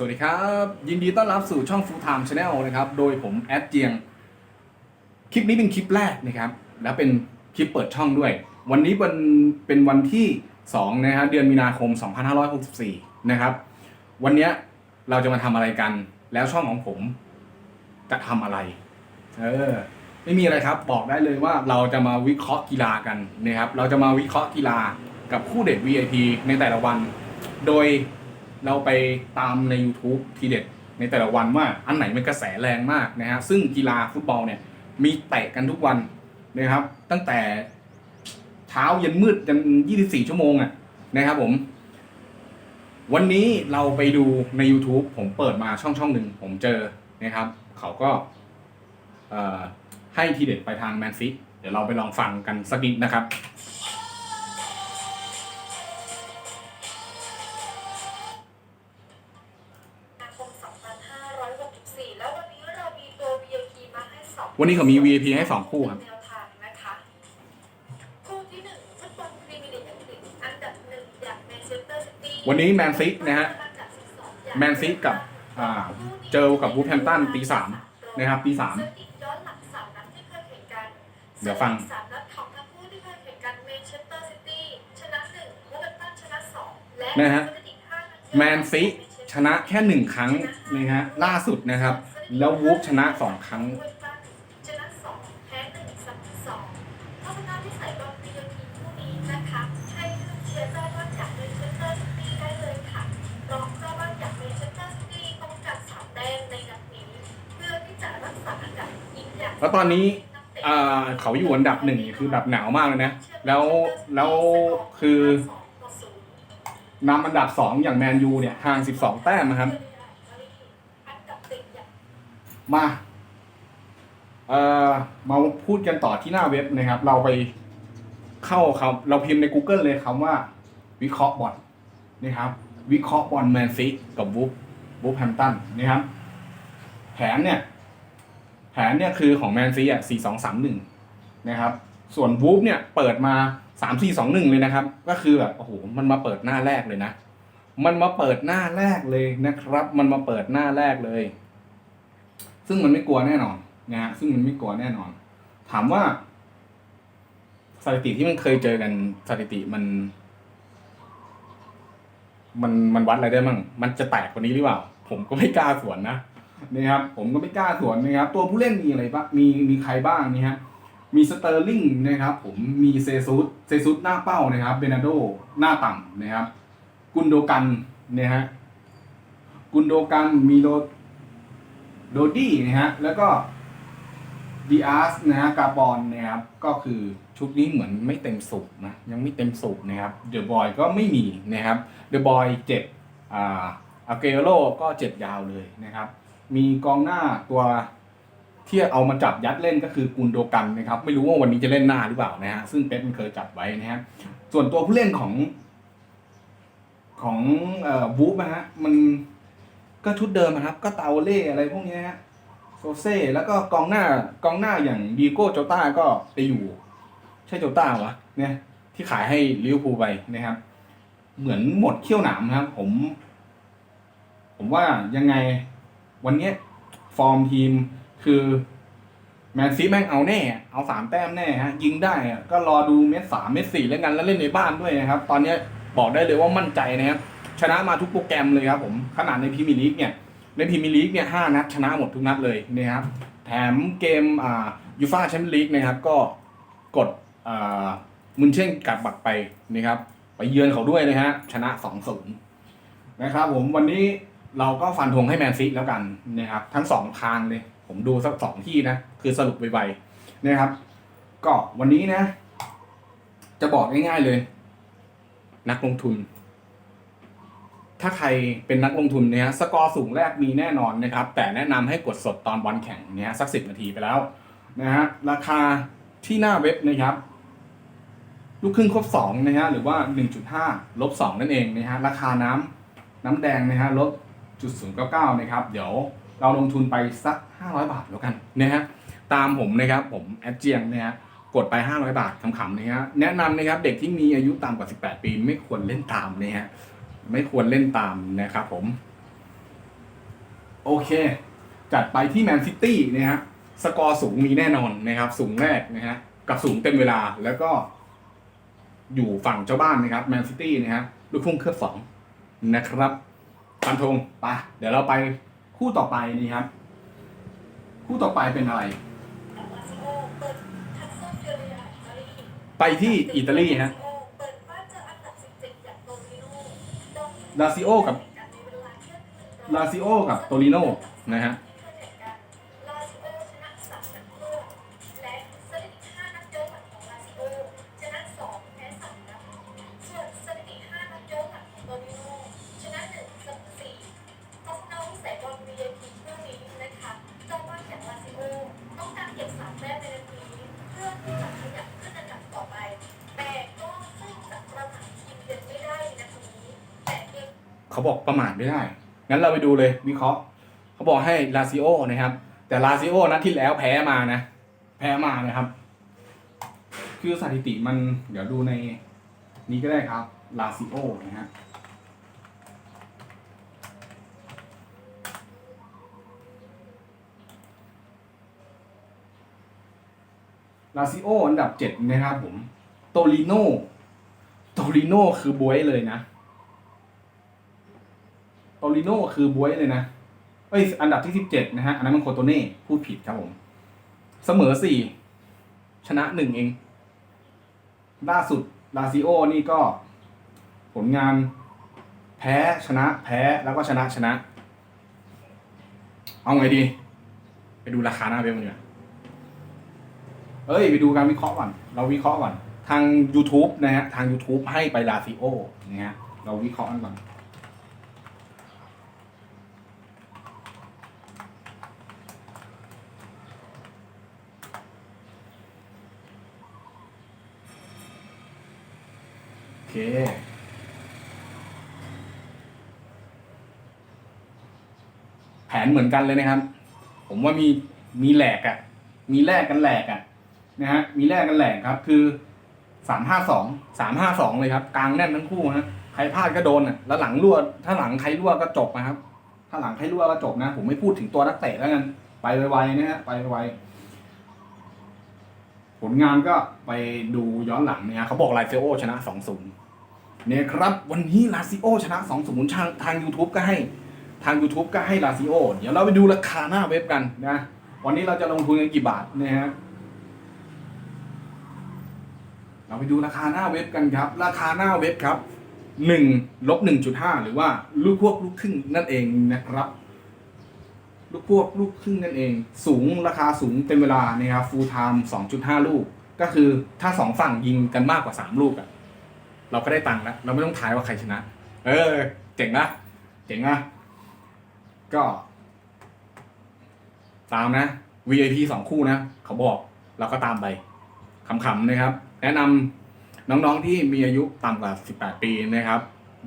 สวัสดีครับ ยินดีต้อนรับสู่ช่อง Full Time Channel นะครับ โดยผมแอดเจียง คลิปนี้เป็นคลิปแรกนะครับ และเป็นคลิปเปิดช่องด้วย วันนี้เป็นเป็นวันที่2นะฮะเดือนมีนาคม 2564 นะครับ วันนี้เราจะมาทำอะไรกัน แล้วช่องของผมจะทำอะไร เออ ไม่มีอะไรครับ บอกได้เลยว่าเราจะมาวิเคราะห์กีฬากันนะครับ เราจะมาวิเคราะห์กีฬากับคู่เด็ด VIP ในแต่ละวัน โดย เราไปตามใน YouTube ทีเด็ดในแต่ละวันว่าอันไหนมันกระแสแรงมากนะฮะซึ่งกีฬาฟุตบอลเนี่ยมีเตะกันทุกวันนะครับ ตั้งแต่เช้ายันมืดยัน 24 ชั่วโมงอะนะครับผม วันนี้เราไปดูใน YouTube ผมเปิดมาช่องช่องหนึ่งผมเจอนะครับ เขาก็ให้ทีเด็ดไปทางแมนซีเดี๋ยวเราไปลองฟังกันสักนิดนะครับ วันนี้เขามี VIP ให้สองคู่ครับ แนวทางนะคะคู่ที่หนึ่งฟุตบอลพรีเมียร์ลีกอังกฤษอันดับหนึ่งอย่างแมนเชสเตอร์ซิตี้วันนี้แมนซีนะฮะ แมนซีกับอ่าเจอกับวูฟแฮมป์ตันตีสามนะครับตีสามซึ่งอีกย้อนหลังสามนัดที่เคยแข่งกันเดี๋ยวฟัง สามนัดของทั้งคู่ที่เคยแข่งกันแมนเชสเตอร์ซิตี้ชนะหนึ่งวูฟแฮมป์ตันชนะสองและนะฮะอีกห้านัดที่แมนซีชนะแค่หนึ่งครั้งนะฮะล่าสุดนะครับ แล้ววูฟชนะสองครั้ง แล้วตอนนี้เขาอยู่อันดับหนึ่งคือแบบหนาวมากเลยนะ แล้วแล้วคือนำอันดับสองอย่างแมนยูเนี่ยห่าง12แต้มนะครับ มาเอ่อมาพูดกันต่อที่หน้าเว็บนะครับ เราไปเข้าครับ เราพิมพ์ใน Google เลยคำว่า วิเคราะห์บอลนะครับ วิเคราะห์บอลแมนซีกับวูฟวูฟแฮมตันนะครับ แผนเนี่ย ผนเนี่ยคือของแมนซีอะสี่สองสามหนึ่งนะครับ ส่วนวูฟเนี่ยเปิดมาสามสี่สองหนึ่งเลยนะครับ ก็คือแบบโอ้โหมันมาเปิดหน้าแรกเลยนะ มันมาเปิดหน้าแรกเลยนะครับ มันมาเปิดหน้าแรกเลย ซึ่งมันไม่กลัวแน่นอนนะฮะซึ่งมันไม่กลัวแน่นอน ถามว่า สถิติที่มันเคยเจอกันสถิติมัน มันมันวัดอะไรได้มั่งมันจะแตกกว่านี้หรือเปล่า ผมก็ไม่กล้าสวนนะ นะครับผมก็ไม่กล้าสวนนะครับตัวผู้เล่นมีอะไรบ้างมีมีใครบ้างนี่ฮะมีสเตอร์ลิงนะครับผมมีเซซุสเซซุสหน้าเป้านะครับเบนาโดหน้าต่ำนะครับ กุนโดกันนะฮะกุนโดกันมีโดโดดี้นะฮะแล้วก็ดีอาร์สนะฮะกาบอนนะครับก็คือชุดนี้เหมือนไม่เต็มสูบนะยังไม่เต็มสูบนะครับเดอะบอยก็ไม่มีนะครับเดอะบอยเจ็บอ่าอาเกโรก็เจ็บยาวเลยนะครับ มีกองหน้าตัวที่เอามาจับยัดเล่นก็คือกุนโดกันนะครับ ไม่รู้ว่าวันนี้จะเล่นหน้าหรือเปล่านะฮะซึ่งเป๊ปมันเคยจับไว้นะฮะส่วนตัวผู้เล่นของ ของเอ่อวูฟนะฮะมันก็ชุดเดิมนะครับ ก็เตาเล่อะไรพวกนี้ฮะโซเซ่แล้วก็กองหน้ากองหน้าอย่างดีโก้โจต้าก็ไปอยู่ ใช่โจต้าวะเนี่ยที่ขายให้ลิเวอร์พูลไปนะครับ เหมือนหมดเขี้ยวหนามนะครับ ผม ผมว่ายังไง วันเนี้ยฟอร์มทีมคือแมนซีแม่งเอาแน่ เอาสามแต้มแน่ฮะยิงได้ก็รอดูเม็ดสามเม็ดสี่แล้วกันแล้วเล่นในบ้านด้วยนะครับ ตอนนี้บอกได้เลยว่ามั่นใจนะครับชนะมาทุกโปรแกรมเลยครับผมขนาดในพรีเมียร์ลีกเนี่ยในพรีเมียร์ลีกเนี่ยห้านัดชนะหมดทุกนัดเลยนะครับแถมเกมอ่ายูฟ่าแชมเปี้ยนลีกนะครับก็กดอ่ามุนเช่นกัดบักไปนะครับไปเยือนเขาด้วยนะฮะชนะ2 0นะครับผมวันนี้ เราก็ฟันธงให้แมนซีแล้วกันนะครับ ทั้งสองทางเลย ผมดูสักสองที่นะ คือสรุปไวๆนะครับ ก็วันนี้นะ จะบอกง่ายๆเลย นักลงทุน ถ้าใครเป็นนักลงทุนเนี่ยสกอร์สูงแรกมีแน่นอนนะครับ แต่แนะนำให้กดสดตอนบอลแข่งเนี่ยสักสิบนาทีไปแล้วนะฮะราคาที่หน้าเว็บนะครับลูกครึ่งครบสองนะฮะหรือว่า 1.5 ลบ 2 นั่นเองนะฮะราคาน้ำน้ำแดงนะฮะลบจุด ศูนย์เก้าเก้านะครับ เดี๋ยวเราลงทุนไปสัก 500 บาทแล้วกันนะฮะตามผมนะครับผมแอดเจียงนะฮะกดไป 500 บาทขำๆนะฮะแนะนำนะครับเด็กที่มีอายุต่ำกว่า 18 ปี ไม่ควรเล่นตามนะฮะไม่ควรเล่นตามนะครับผม โอเค จัดไปที่แมนซิตี้นะฮะสกอร์สูงมีแน่นอนนะครับ สูงแรกนะฮะกับสูงเต็มเวลาแล้วก็ อยู่ฝั่งเจ้าบ้านนะครับแมนซิตี้นะฮะลูกพุ่งเครือบสองนะครับ ฟันธงไปเดี๋ยวเราไปคู่ต่อไปนี่ครับ คู่ต่อไปเป็นอะไร ไปที่อิตาลีฮะลาซิโอกับลาเที่ยงคืนลาซิโอกับโตริโนนะฮะ เขาบอกประมาทไม่ได้ งั้นเราไปดูเลยวิเคราะห์เขาบอกให้ลาซิโอนะครับ แต่ลาซิโอนัดที่แล้วแพ้มานะ แพ้มานะครับ คือสถิติมันเดี๋ยวดูในนี้ก็ได้ครับลาซิโอนะฮะลาซิโออันดับเจ็ดนะครับผม โตลิโน โตลิโนคือบวยเลยนะ โตลิโน่คือบวยเลยนะเอ้ยอันดับที่สิบเจ็ดนะฮะ อันนั้นมันโคโตเน่พูดผิดครับผม เสมอสี่ชนะหนึ่งเอง ล่าสุดลาซิโอนี่ก็ ผลงาน แพ้ชนะ แพ้แล้วก็ชนะชนะ เอาไงดี ไปดูราคาหน้าเว็บมันดีกว่าเอ้ย ไปดูการวิเคราะห์ก่อน เราวิเคราะห์ก่อน ทาง YouTube นะฮะ ทาง YouTube ให้ไปลาซิโอนะฮะ เราวิเคราะห์กันก่อน โอเค แผนเหมือนกันเลยนะครับ ผมว่ามีมีแหลกอะ่ะ มีแลกกันแหลกอะ่ะนะฮะมีแลกกันแหลกครับ คือสามห้าสองสามห้าสองเลยครับกลางแน่นทั้งคู่ฮะใครพลาดก็โดนอะแล้วหลังรั่วถ้าหลังใครรั่วก็จบนะครับ ถ้าหลังใครรั่วก็จบนะ ผมไม่พูดถึงตัวนักเตะแล้วกันไปไวๆนะฮะไปไวผลงานก็ไปดูย้อนหลังเนี่ยฮะเขาบอกไลาซิโอชนะสองศูนย์ เนี่ยครับ วันนี้ลาซิโอชนะสองศูนทางทาง YouTube ก็ให้ทาง YouTube ก็ให้ลาซิโอเดี๋ยวเราไปดูราคาหน้าเว็บกันนะ วันนี้เราจะลงทุนกันกี่บาทนะฮะเราไปดูราคาหน้าเว็บกันครับ ราคาหน้าเว็บครับหนึ่งลบหนึ่งจุดห้าหรือว่าลูกพวกลูกครึ่งนั่นเองนะครับ ลูกพวกลูกครึ่งนั่นเอง สูงราคาสูงเต็มเวลานะครับ full time สองจุดห้าลูก ก็คือถ้าสองฝั่งยิงกันมากกว่าสามลูกอะ เราก็ได้ตังค์แล้วเราไม่ต้องทายว่าใครชนะ เออ เจ๋งนะเจ๋งนะก็ ตามนะ VIP สองคู่นะ เขาบอกเราก็ตามไปขำๆนะครับ แนะนำน้องๆที่มีอายุต่ำกว่า 18 ปีนะครับ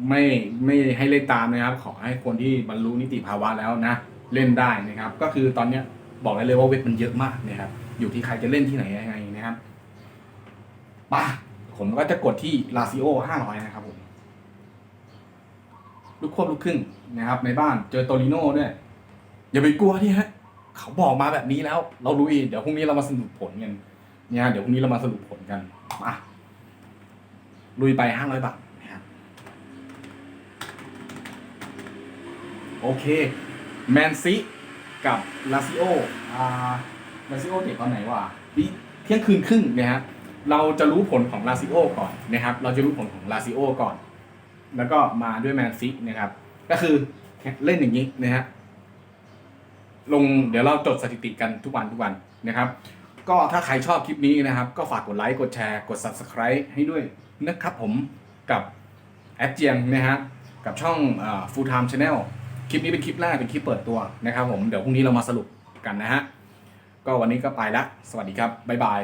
ไม่ไม่ให้เล่นตามนะครับ ขอให้คนที่บรรลุนิติภาวะแล้วนะ เล่นได้นะครับ ก็คือตอนเนี้ยบอกได้เลยว่าเว็บมันเยอะมากนะครับ อยู่ที่ใครจะเล่นที่ไหนยังไงนะครับไป่ะ ผมก็จะกดที่ลาซิโอ500นะครับผมลูกควบลูกครึ่งนะครับ ในบ้านเจอโตริโน่ด้วย อย่าไปกลัวที่ฮะ เขาบอกมาแบบนี้แล้ว เรารู้อีเดี๋ยวพรุ่งนี้เรามาสรุปผลกันเนี่ยเดี๋ยวพรุ่งนี้เรามาสรุปผลกันมาลุยไปห้าร้อยบาทนะครับโอเค แมนซีกับลาซิโออ่าลาซิโอเตะตอนไหนวะปีเที่ยงคืนครึ่งนะฮะ เราจะรู้ผลของลาซิโอก่อนนะครับ เราจะรู้ผลของลาซิโอก่อน แล้วก็มาด้วยแมนซีนะครับ ก็คือเล่นอย่างนี้นะฮะลงเดี๋ยวเราจดสถิติกันทุกวันทุกวันนะครับ ก็ถ้าใครชอบคลิปนี้นะครับ ก็ฝากกดไลค์กดแชร์กด subscribe ให้ด้วยนะครับผมกับแอดเจียงนะฮะกับช่องเอ่อ full time channel คลิปนี้เป็นคลิปแรกเป็นคลิปเปิดตัวนะครับผมเดี๋ยวพรุ่งนี้เรามาสรุปกันนะฮะก็วันนี้ก็ไปละสวัสดีครับบ๊ายบาย